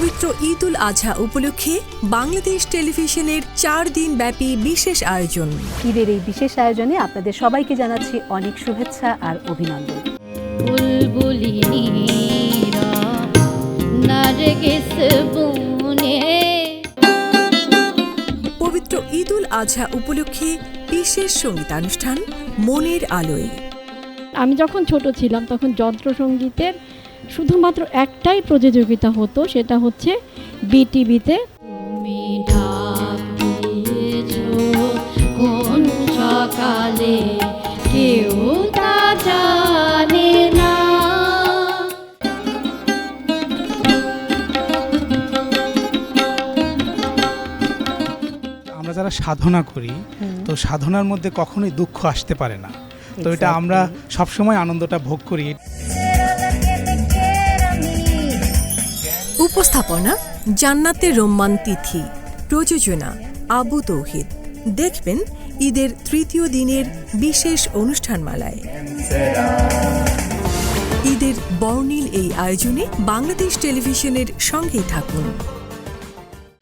পবিত্র ঈদ উল আজহা উপলক্ষে বাংলাদেশ টেলিভিশনের চার দিন ব্যাপী বিশেষ আয়োজন। ঈদের এই বিশেষ আয়োজনে আপনাদের সবাইকে জানাচ্ছি অনেক শুভেচ্ছা আর অভিনন্দন। পবিত্র ঈদ উল আজহা উপলক্ষে বিশেষ সঙ্গীতানুষ্ঠান মনের আলোয়। আমি যখন ছোট ছিলাম তখন যন্ত্রসঙ্গীতের শুধুমাত্র একটাই প্রতিযোগিতা হতো সেটা হচ্ছে বিটিভিতে। তুমি ডাক দিয়েছ কোন সকালে? কেউ তা জানে না। আমরা যারা সাধনা করি তো সাধনার মধ্যে কখনোই দুঃখ আসতে পারে না। তো এটা আমরা সবসময় আনন্দটা ভোগ করি। উপস্থাপনা জান্নাতে রোম্মান তিথি, প্রযোজনা, আবু তৌহিদ। দেখবেন ঈদের তৃতীয় দিনের বিশেষ অনুষ্ঠানমালায়। ঈদের বর্ণিল এই আয়োজনে বাংলাদেশ টেলিভিশনের সঙ্গেই থাকুন।